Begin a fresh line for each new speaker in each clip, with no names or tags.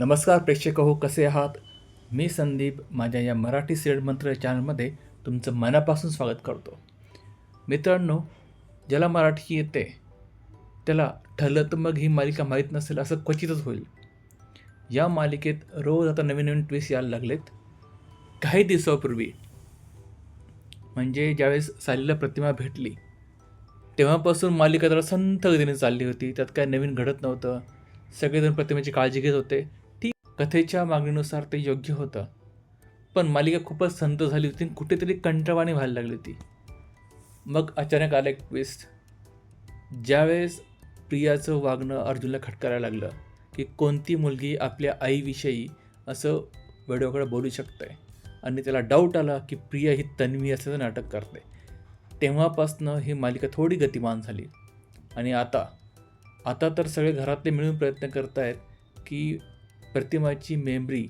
नमस्कार प्रेक्षक हो कसे आहात? मी संदीप माझ्या या मराठी सिरियल मंत्र चॅनलमध्ये तुमचं मनापासून स्वागत करतो. मित्रांनो ज्याला मराठी येते त्याला ठरलं तर मग ही मालिका माहीत नसेल असं क्वचितच होईल. या मालिकेत रोज आता नवीन नवीन ट्विस्ट यायला लागलेत. काही दिवसापूर्वी म्हणजे ज्यावेळेस सालीला प्रतिमा भेटली तेव्हापासून मालिका जरा संथ गतीने चालली होती. त्यात काय नवीन घडत नव्हतं. सगळेजण प्रतिमेची काळजी घेत होते. कथेच्या मागणीनुसार ते योग्य होतं. पण मालिका खूपच संत झाली होती आणि कुठेतरी कंटाळवाणी व्हायला लागली होती. मग अचानक आले एक ट्विस्ट ज्यावेळेस प्रियाचं वागणं अर्जुनला खटकायला लागलं की कोणती मुलगी आपल्या आईविषयी असं वेळोकडे बोलू शकते आणि त्याला डाऊट आला की प्रिया ही तन्वी असं नाटक करते. तेव्हापासनं ही मालिका थोडी गतिमान झाली. आणि आता आता तर सगळे घरातले मिळून प्रयत्न करत आहेत की प्रतिमाची मेमरी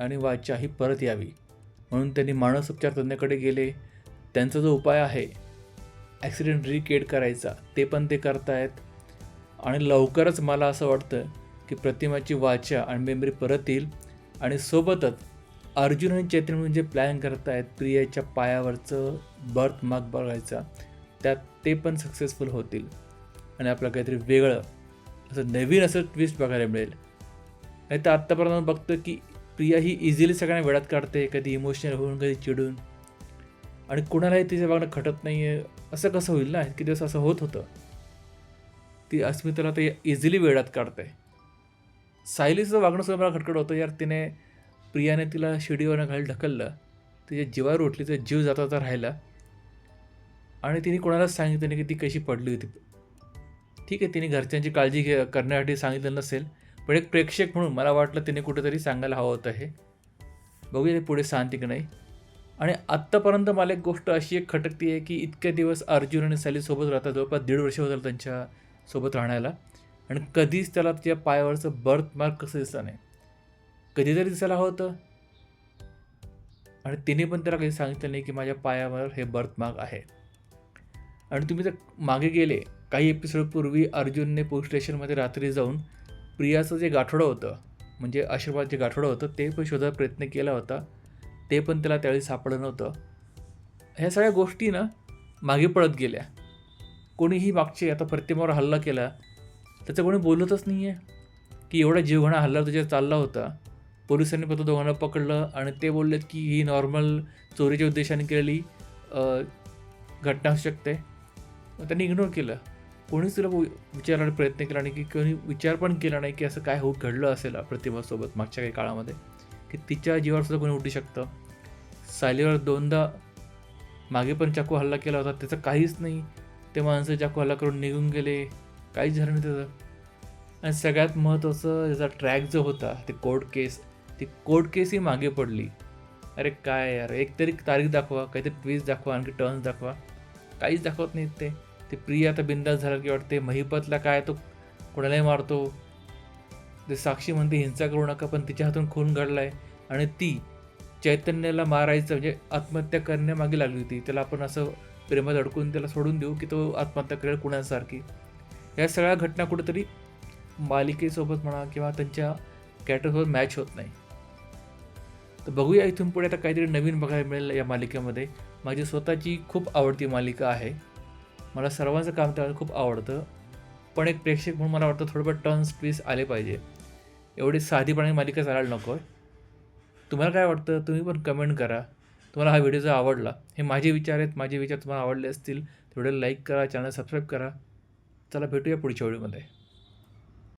आणि वाचा ही परत यावी. म्हणून त्यांनी मानसोपचार तज्ज्ञाकडे गेले. त्यांचा जो उपाय आहे ॲक्सिडेंट रिकेट करायचा ते पण ते करतायत. आणि लवकरच मला असं वाटतं की प्रतिमाची वाचा आणि मेमरी परत येईल. आणि सोबतच अर्जुन आणि चैतन्य म्हणून जे प्लॅन करतायत प्रियाच्या पायावरचं बर्थ मार्क बघायचा त्यात ते पण सक्सेसफुल होतील. आणि आपलं काहीतरी वेगळं असं नवीन असं ट्विस्ट बघायला मिळेल. नाही तर आत्तापर्यंत बघतो की प्रिया ही इझिली सगळ्यांना वेळात काढते कधी इमोशनल होऊन कधी चिडून. आणि कुणालाही तिचं वागणं खटत नाही आहे असं कसं होईल ना? किती दिवस असं होत होतं. ती अस्मिताला ते इझिली वेळात काढते. सायलीचं वागणं सुद्धा मला खटखट होतं. यार तिने प्रियाने तिला शिडीवरनं घाल ढकललं. तिच्या जीवावर उठली तर जीव जाता जाता राहिला आणि तिने कोणालाच सांगितलं नाही की ती कशी पडली होती. ठीक आहे तिने घरच्यांची काळजी घे करण्यासाठी सांगितलं नसेल. पण एक प्रेक्षक म्हणून मला वाटलं तिने कुठेतरी सांगायला हवं होतं हे. बघूया ते पुढे सांगते की नाही. आणि आत्तापर्यंत मला एक गोष्ट अशी एक खटकती आहे की इतके दिवस अर्जुन आणि सॅलीसोबत राहतात जवळपास दीड वर्ष होतं त्यांच्यासोबत राहण्याला. आणि कधीच त्याला त्याच्या पायावरचं बर्थ मार्क कसं दिसलं नाही. कधीतरी दिसायला हवं होतं. आणि तिने पण त्याला काही सांगितलं नाही की माझ्या पायावर हे बर्थ मार्क आहे. आणि तुम्ही जर मागे गेले काही एपिसोडपूर्वी अर्जुनने पोलीस स्टेशनमध्ये रात्री जाऊन प्रियाचं जे गाठोडं होतं म्हणजे आशीर्वाद जे गाठोडं होतं ते पण शोधायचा प्रयत्न केला होता. ते पण त्याला त्यावेळी सापडलं नव्हतं. ह्या सगळ्या गोष्टी ना मागे पडत गेल्या. कोणीही मागचे आता प्रतिमावर हल्ला केला त्याचं कोणी बोलतच नाही आहे की एवढा जीवघणा हल्ला तुझ्या चालला होता. पोलिसांनी फक्त दोघांना पकडलं आणि ते बोललेत की ही नॉर्मल चोरीच्या उद्देशाने केलेली घटना असू शकते. त्यांनी इग्नोर केलं. कोणीच तुला विचारायला प्रयत्न केला नाही की कोणी विचार पण केला नाही की असं काय होऊ घडलं असेल प्रतिभासोबत मागच्या काही काळामध्ये की तिच्या जीवावर सुद्धा कोणी उठू शकतं? सायलीवर दोनदा मागे पण चाकू हल्ला केला होता त्याचं काहीच नाही. ते माणसं चाकू हल्ला करून निघून गेले. काहीच झालं नाही त्याचं. आणि सगळ्यात महत्त्वाचं त्याचा ट्रॅक जो होता ते कोर्ट केस ती कोर्ट केसही मागे पडली. अरे काय यार एक तरी तारीख दाखवा काहीतरी ट्विस्ट दाखवा आणखी टर्न्स दाखवा. काहीच दाखवत नाहीत ते. ते प्रिया आता बिंदास झालं की वाटते. महिपतला काय तो कोणालाही मारतो. ते साक्षी म्हणते हिंसा करू नका पण तिच्या हातून खून घडला आहे आणि ती चैतन्याला मारायचं म्हणजे आत्महत्या करण्यामागे लागली होती. त्याला आपण असं प्रेमात अडकून त्याला सोडून देऊ की तो आत्महत्या करेल कुणासारखी. या सगळ्या घटना कुठेतरी मालिकेसोबत म्हणा किंवा त्यांच्या कॅरेक्टरसोबत मॅच होत नाही. तर बघूया इथून पुढे आता काहीतरी नवीन बघायला मिळेल या मालिकेमध्ये. माझी स्वतःची खूप आवडती मालिका आहे. मला सर्वांचं काम त्याला खूप आवडतं. पण एक प्रेक्षक म्हणून मला वाटतं थोडंफार टर्न्स ट्विस्ट आले पाहिजे. एवढी साधीपणे मालिका चालायला नको आहे तुम्हाला काय वाटतं? तुम्ही पण कमेंट करा. तुम्हाला हा व्हिडिओ जर आवडला हे माझे विचार आहेत माझे विचार तुम्हाला आवडले असतील तेवढे लाईक करा चॅनल सबस्क्राईब करा. चला भेटूया पुढच्या व्हिडिओमध्ये